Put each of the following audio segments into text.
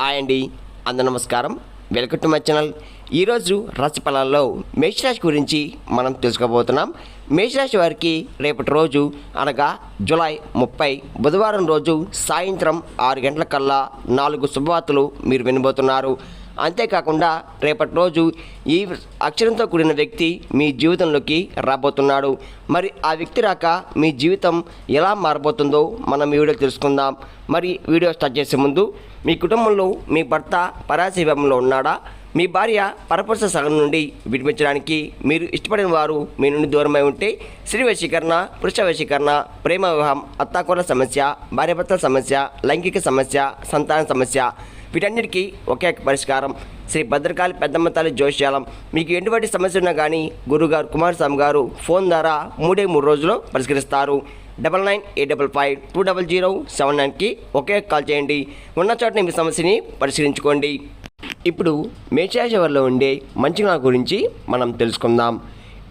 Hi అండి అందరు నమస్కారం. Welcome to my channel. ఈరోజు రాశి ఫలాల్లో మేషరాశి గురించి మనం తెలుసుకోబోతున్నాం. మేషరాశి వారికి రేపటి రోజు అనగా జూలై ముప్పై బుధవారం రోజు సాయంత్రం ఆరు గంటల కల్లా నాలుగు శుభవార్తలు మీరు వినబోతున్నారు. అంతేకాకుండా రేపటి రోజు ఈ అక్షరంతో కూడిన వ్యక్తి మీ జీవితంలోకి రాబోతున్నాడు. మరి ఆ వ్యక్తి రాక మీ జీవితం ఎలా మారబోతుందో మనం ఈ వీడియో తెలుసుకుందాం. మరి వీడియో స్టార్ట్ చేసే ముందు మీ కుటుంబంలో మీ భర్త పరాశీవంలో ఉన్నాడా? మీ భార్య పరపురుష సగం నుండి విడిపించడానికి మీరు ఇష్టపడిన వారు మీ నుండి దూరమై ఉంటే స్త్రీ వశీకరణ పురుష వశీకరణ ప్రేమ వివాహం అత్తాకూర సమస్య భార్యాభర్తల సమస్య లైంగిక సమస్య సంతాన సమస్య వీటన్నిటికీ ఒకే పరిష్కారం. శ్రీ భద్రకాళి పెద్దమ్మ తల్లి జోష్యాలం మీకు ఎటువంటి సమస్య ఉన్నా కానీ గురుగారు కుమారస్వామి గారు ఫోన్ ద్వారా మూడే మూడు రోజుల్లో పరిష్కరిస్తారు. Double nine eight double five two double zero seven నైన్కి ఒకే కాల్ చేయండి. ఉన్న చోటనే మీ సమస్యని పరిష్కరించుకోండి. ఇప్పుడు మేషాశవర్లో ఉండే మంచిగా గురించి మనం తెలుసుకుందాం.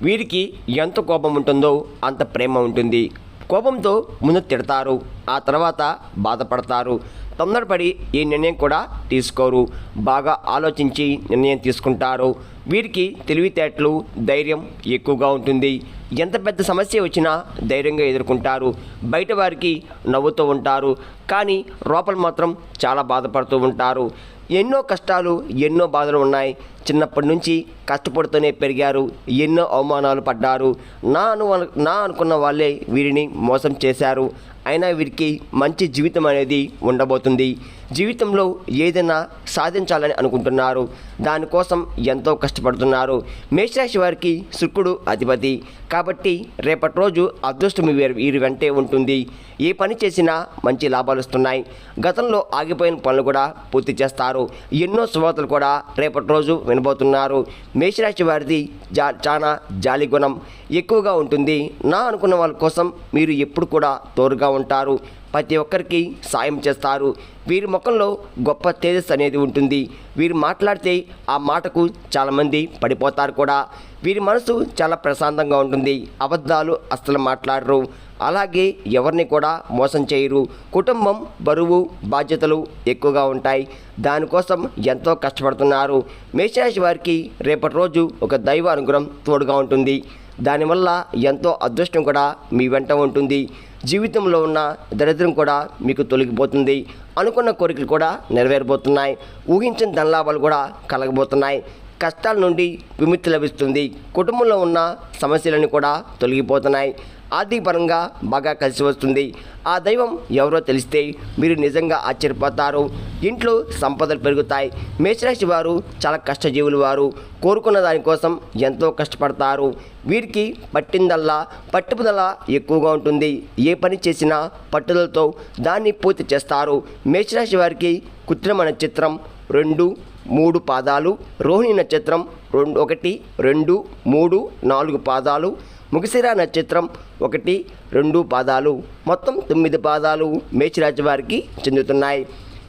వీరికి ఎంత కోపం ఉంటుందో అంత ప్రేమ ఉంటుంది. కోపంతో ముందు తిడతారు. ఆ తర్వాత బాధపడతారు. తొందరపడి ఈ నిర్ణయం కూడా తీసుకోరు. బాగా ఆలోచించి నిర్ణయం తీసుకుంటారు. వీరికి తెలివితేటలు ధైర్యం ఎక్కువగా ఉంటుంది. ఎంత పెద్ద సమస్య వచ్చినా ధైర్యంగా ఎదుర్కొంటారు. బయట వారికి నవ్వుతూ ఉంటారు. కానీ లోపల మాత్రం చాలా బాధపడుతూ ఉంటారు. ఎన్నో కష్టాలు ఎన్నో బాధలు ఉన్నాయి. చిన్నప్పటి నుంచి కష్టపడుతూనే పెరిగారు. ఎన్నో అవమానాలు పడ్డారు. నా అను నా అనుకున్న వాళ్ళే వీరిని మోసం చేశారు. అయినా వీరికి మంచి జీవితం అనేది ఉండబోతుంది. జీవితంలో ఏదైనా సాధించాలని అనుకుంటున్నారు. దానికోసం ఎంతో కష్టపడుతున్నారు. మేషరాశి వారికి శుక్రుడు అధిపతి. కాబట్టి రేపటి రోజు అదృష్టం వీరి వెంటే ఉంటుంది. ఏ పని చేసినా మంచి లాభాలు వస్తున్నాయి. గతంలో ఆగిపోయిన పనులు కూడా పూర్తి చేస్తారు. ఎన్నో శుభార్తలు కూడా రేపటి రోజు వినబోతున్నారు. మేషరాశి వారిది జా చాలా జాలి గుణం ఎక్కువగా ఉంటుంది. నా అనుకున్న వాళ్ళ కోసం మీరు ఎప్పుడు కూడా తోరుగా ఉంటారు. ప్రతి ఒక్కరికి సాయం చేస్తారు. వీరి ముఖంలో గొప్ప తేజస్ అనేది ఉంటుంది. వీరు మాట్లాడితే ఆ మాటకు చాలామంది పడిపోతారు కూడా. వీరి మనసు చాలా ప్రశాంతంగా ఉంటుంది. అబద్ధాలు అస్సలు మాట్లాడరు. అలాగే ఎవరిని కూడా మోసం చేయరు. కుటుంబం బరువు బాధ్యతలు ఎక్కువగా ఉంటాయి. దానికోసం ఎంతో కష్టపడుతున్నారు. మేషరాశి వారికి రేపటి రోజు ఒక దైవ అనుగ్రహం తోడుగా ఉంటుంది. దానివల్ల ఎంతో అదృష్టం కూడా మీ వెంట ఉంటుంది. జీవితంలో ఉన్న దరిద్రం కూడా మీకు తొలగిపోతుంది. అనుకున్న కోరికలు కూడా నెరవేరబోతున్నాయి. ఊహించిన ధనలాభాలు కూడా కలగబోతున్నాయి. కష్టాల నుండి విముక్తి లభిస్తుంది. కుటుంబంలో ఉన్న సమస్యలన్నీ కూడా తొలగిపోతున్నాయి. ఆర్థికపరంగా బాగా కలిసి వస్తుంది. ఆ దైవం ఎవరో తెలిస్తే మీరు నిజంగా ఆశ్చర్యపోతారు. ఇంట్లో సంపదలు పెరుగుతాయి. మేషరాశి వారు చాలా కష్టజీవులు వారు. కోరుకున్న దానికోసం ఎంతో కష్టపడతారు. వీరికి పట్టిందల్లా పట్టుదల ఎక్కువగా ఉంటుంది. ఏ పని చేసినా పట్టుదలతో దాన్ని పూర్తి చేస్తారు. మేషరాశి వారికి కృత్రిమ నక్షత్రం రెండు మూడు పాదాలు రోహిణి నక్షత్రం రెండు ఒకటి రెండు మూడు నాలుగు పాదాలు ముగిసిరా నక్షత్రం ఒకటి రెండు పాదాలు. మొత్తం తొమ్మిది పాదాలు మేషరాశి వారికి చెందుతున్నాయి.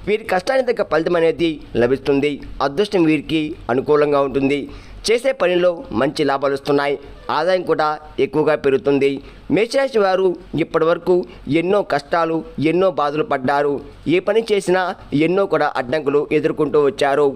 వీరి కష్టానికి తగ్గ ఫలితం అనేది లభిస్తుంది. అదృష్టం వీరికి అనుకూలంగా ఉంటుంది. చేసే పనిలో మంచి లాభాలు వస్తున్నాయి. ఆదాయం కూడా ఎక్కువగా పెరుగుతుంది. మేషరాశి వారు ఇప్పటి వరకు ఎన్నో కష్టాలు ఎన్నో బాధలు పడ్డారు. ఏ పని చేసినా ఎన్నో కూడా అడ్డంకులు ఎదుర్కొంటూ వచ్చారు.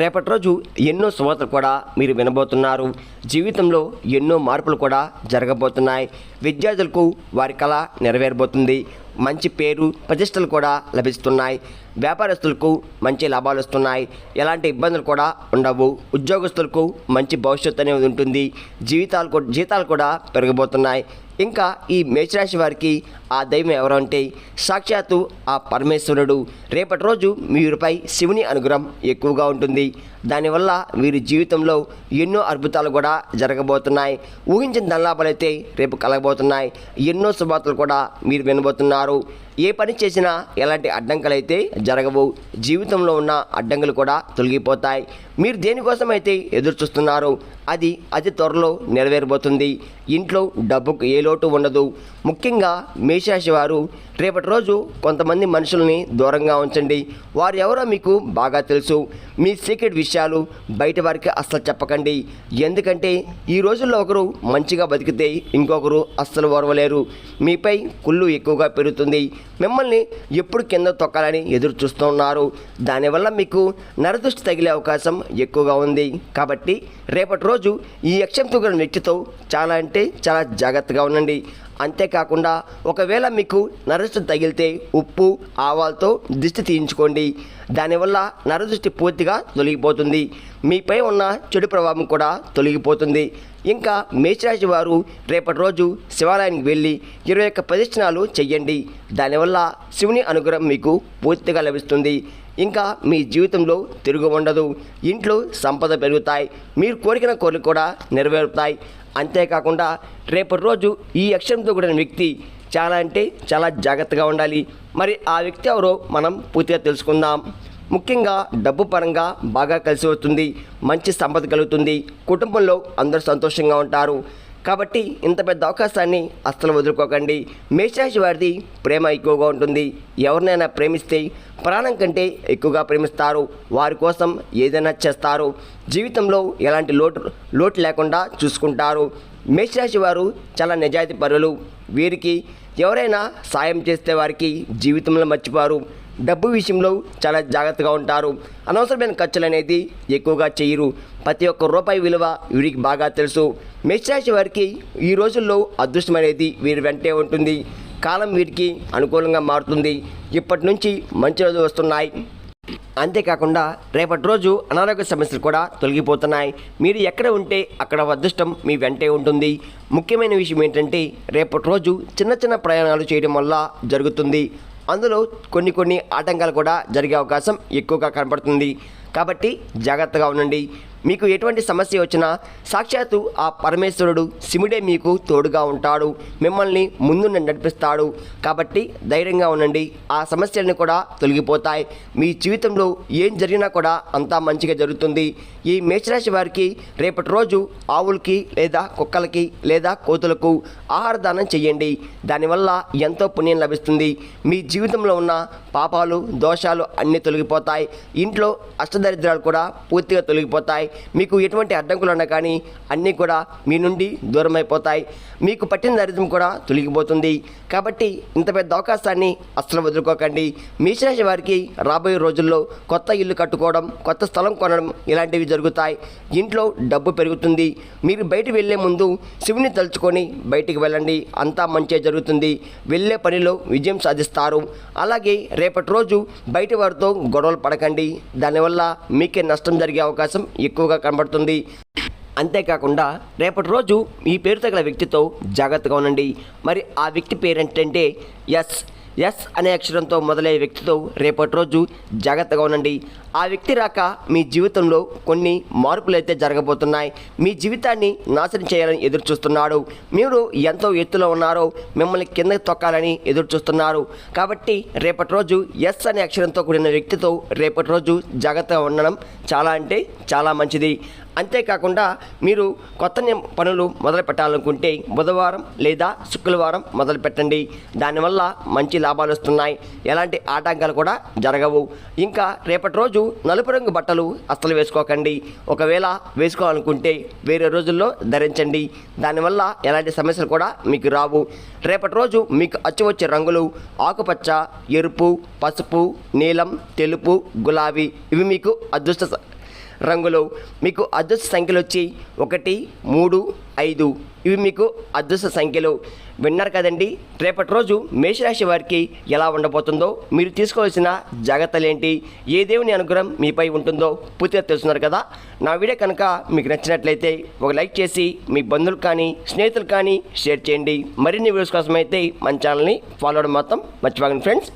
రేపటి రోజు ఎన్నో శుభతలు కూడా మీరు వినబోతున్నారు. జీవితంలో ఎన్నో మార్పులు కూడా జరగబోతున్నాయి. విద్యార్థులకు వారి కళ నెరవేరబోతుంది. మంచి పేరు ప్రతిష్టలు కూడా లభిస్తున్నాయి. వ్యాపారస్తులకు మంచి లాభాలు వస్తున్నాయి. ఎలాంటి ఇబ్బందులు కూడా ఉండవు. ఉద్యోగస్తులకు మంచి భవిష్యత్తు అనేది ఉంటుంది. జీవితాలు కూడా జీతాలు కూడా పెరగబోతున్నాయి ఇంకా ఈ మేషరాశి వారికి ఆ దైవం ఎవరంటే సాక్షాత్తు ఆ పరమేశ్వరుడు. రేపటి రోజు మీరుపై శివుని అనుగ్రహం ఎక్కువగా ఉంటుంది. దానివల్ల వీరి జీవితంలో ఎన్నో అద్భుతాలు కూడా జరగబోతున్నాయి. ఊహించిన ధనలాభాలైతే రేపు కలగబోతున్నాయి. ఎన్నో శుభార్తలు కూడా మీరు వినబోతున్నారు. ఏ పని చేసినా ఎలాంటి అడ్డంకులైతే జరగవు. జీవితంలో ఉన్న అడ్డంకులు కూడా తొలగిపోతాయి. మీరు దేనికోసం అయితే ఎదురు చూస్తున్నారు అది అతి త్వరలో నెరవేరబోతుంది. ఇంట్లో డబ్బుకు ఏ లోటు ఉండదు. ముఖ్యంగా మేషరాశి వారు రేపటి రోజు కొంతమంది మనుషుల్ని దూరంగా ఉంచండి. వారు ఎవరో మీకు బాగా తెలుసు. మీ సీక్రెట్ విషయాలు బయట వారికి అస్సలు చెప్పకండి. ఎందుకంటే ఈ రోజుల్లో ఒకరు మంచిగా బతికితే ఇంకొకరు అస్సలు ఓర్వలేరు. మీపై కుళ్ళు ఎక్కువగా పెరుగుతుంది. మిమ్మల్ని ఎప్పుడు కింద తొక్కాలని ఎదురు చూస్తున్నారు దానివల్ల మీకు నరదృష్టి తగిలే అవకాశం ఎక్కువగా ఉంది. కాబట్టి రేపటి రోజు ఈ యక్షంతో గల నెట్టితో చాలా అంటే చాలా జాగ్రత్తగా ఉండండి. అంతేకాకుండా ఒకవేళ మీకు నరదృష్టి తగిలితే ఉప్పు ఆవాలతో దిష్టి తీయించుకోండి. దానివల్ల నరదృష్టి పూర్తిగా తొలగిపోతుంది. మీపై ఉన్న చెడు ప్రభావం కూడా తొలగిపోతుంది. ఇంకా మేషరాశి వారు రేపటి రోజు శివాలయానికి వెళ్ళి ఇరవై ఒక్క ప్రదక్షిణాలు చెయ్యండి. దానివల్ల శివుని అనుగ్రహం మీకు పూర్తిగా లభిస్తుంది. ఇంకా మీ జీవితంలో తిరుగు ఉండదు. ఇంట్లో సంపద పెరుగుతాయి. మీరు కోరికన కోరిక కూడా నెరవేరుతాయి. అంతేకాకుండా రేపటి రోజు ఈ అక్షరంతో కూడిన వ్యక్తి చాలా అంటే చాలా జాగ్రత్తగా ఉండాలి. మరి ఆ వ్యక్తి ఎవరో మనం పూర్తిగా తెలుసుకుందాం. ముఖ్యంగా డబ్బు పరంగా బాగా కలిసి వస్తుంది మంచి సంపద కలుగుతుంది కుటుంబంలో అందరూ సంతోషంగా ఉంటారు. కాబట్టి ఇంత పెద్ద అవకాశాన్ని అస్సలు వదులుకోకండి. మేషరాశి వారిది ప్రేమ ఎక్కువగా ఉంటుంది. ఎవరినైనా ప్రేమిస్తే ప్రాణం కంటే ఎక్కువగా ప్రేమిస్తారు. వారి కోసం ఏదైనా చేస్తారు. జీవితంలో ఎలాంటి లోటు లోటు లేకుండా చూసుకుంటారు. మేషరాశి వారు చాలా నిజాయితీ పరులు. వీరికి ఎవరైనా సాయం చేస్తే వారికి జీవితంలో మర్చిపోరు. డబ్బు విషయంలో చాలా జాగ్రత్తగా ఉంటారు. అనవసరమైన ఖర్చులు అనేది ఎక్కువగా చేయరు. ప్రతి ఒక్క రూపాయి విలువ వీరికి బాగా తెలుసు. మేషరాశి వారికి ఈ రోజుల్లో అదృష్టం అనేది వీరి వెంటే ఉంటుంది. కాలం వీరికి అనుకూలంగా మారుతుంది. ఇప్పటి నుంచి మంచి రోజులు వస్తున్నాయి. అంతేకాకుండా రేపటి రోజు అనారోగ్య సమస్యలు కూడా తొలగిపోతున్నాయి. మీరు ఎక్కడ ఉంటే అక్కడ అదృష్టం మీ వెంటే ఉంటుంది. ముఖ్యమైన విషయం ఏంటంటే రేపటి రోజు చిన్న చిన్న ప్రయాణాలు చేయడం వల్ల జరుగుతుంది. అందులో కొన్ని కొన్ని ఆటంకాలు కూడా జరిగే అవకాశం ఎక్కువగా కనపడుతుంది. కాబట్టి జాగ్రత్తగా ఉండండి. మీకు ఎటువంటి సమస్య వచ్చినా సాక్షాత్తు ఆ పరమేశ్వరుడు శివుడే మీకు తోడుగా ఉంటాడు మిమ్మల్ని ముందు నడిపిస్తాడు. కాబట్టి ధైర్యంగా ఉండండి ఆ సమస్యలను కూడా తొలగిపోతాయి. మీ జీవితంలో ఏం జరిగినా కూడా అంతా మంచిగా జరుగుతుంది. ఈ మేషరాశి వారికి రేపటి రోజు ఆవులకి లేదా కుక్కలకి లేదా కోతులకు ఆహార దానం చేయండి. దానివల్ల ఎంతో పుణ్యం లభిస్తుంది. మీ జీవితంలో ఉన్న పాపాలు దోషాలు అన్నీ తొలగిపోతాయి. ఇంట్లో అష్టదరిద్రాలు కూడా పూర్తిగా తొలగిపోతాయి. మీకు ఎటువంటి అడ్డంకులు ఉన్నా కానీ అన్నీ కూడా మీ నుండి దూరం అయిపోతాయి మీకు పట్టిన దరిద్రం కూడా తొలగిపోతుంది. కాబట్టి ఇంత పెద్ద అవకాశాన్ని అస్సలు వదులుకోకండి. మేషరాశి వారికి రాబోయే రోజుల్లో కొత్త ఇల్లు కట్టుకోవడం కొత్త స్థలం కొనడం ఇలాంటివి జరుగుతాయి. ఇంట్లో డబ్బు పెరుగుతుంది. మీరు బయట వెళ్ళే ముందు శివుని తలుచుకొని బయటికి వెళ్ళండి. అంతా మంచిగా జరుగుతుంది. వెళ్ళే పనిలో విజయం సాధిస్తారు. అలాగే రేపటి రోజు బయట వారితో గొడవలు పడకండి. దానివల్ల మీకే నష్టం జరిగే అవకాశం ఎక్కువ ఎక్కువగా కనబడుతుంది. అంతేకాకుండా రేపటి రోజు ఈ పేరు తగిన వ్యక్తితో జాగ్రత్తగా ఉండండి. మరి ఆ వ్యక్తి పేరేంటంటే ఎస్ ఎస్ అనే అక్షరంతో మొదలయ్యే వ్యక్తితో రేపటి రోజు జాగ్రత్తగా ఉండండి. ఆ వ్యక్తి రాక మీ జీవితంలో కొన్ని మార్పులు అయితే జరగబోతున్నాయి. మీ జీవితాన్ని నాశనం చేయాలని ఎదురు చూస్తున్నాడు మీరు ఎంతో ఎత్తులో ఉన్నారో మిమ్మల్ని కిందకి తొక్కాలని ఎదురు చూస్తున్నారు కాబట్టి రేపటి రోజు ఎస్ అనే అక్షరంతో కూడిన వ్యక్తితో రేపటి రోజు జాగ్రత్తగా ఉండడం చాలా అంటే చాలా మంచిది. అంతేకాకుండా మీరు కొత్త పనులు మొదలు పెట్టాలనుకుంటే బుధవారం లేదా శుక్రవారం మొదలు పెట్టండి. దానివల్ల మంచి లాభాలు వస్తున్నాయి. ఎలాంటి ఆటంకాలు కూడా జరగవు. ఇంకా రేపటి రోజు నలుపు రంగు బట్టలు అస్సలు వేసుకోకండి. ఒకవేళ వేసుకోవాలనుకుంటే వేరే రోజుల్లో ధరించండి. దానివల్ల ఎలాంటి సమస్యలు కూడా మీకు రావు. రేపటి రోజు మీకు అచ్చు వచ్చే రంగులు ఆకుపచ్చ ఎరుపు పసుపు నీలం తెలుపు గులాబీ ఇవి మీకు అదృష్ట రంగులో మీకు అదృష్ట సంఖ్యలు వచ్చి ఒకటి మూడు ఐదు. ఇవి మీకు అదృష్ట సంఖ్యలు. విన్నారు కదండి? రేపటి రోజు మేషరాశి వారికి ఎలా ఉండబోతుందో మీరు తీసుకోవాల్సిన జాగ్రత్తలు ఏంటి ఏ దేవుని అనుగ్రహం మీపై ఉంటుందో పూర్తిగా తెలుసున్నారు కదా? నా వీడియో కనుక మీకు నచ్చినట్లయితే ఒక లైక్ చేసి మీ బంధువులు కానీ స్నేహితులు కానీ షేర్ చేయండి. మరిన్ని వీడియోస్ కోసం అయితే మన ఛానల్ని ఫాలో అవడం మాత్రం మర్చిపోకండి ఫ్రెండ్స్.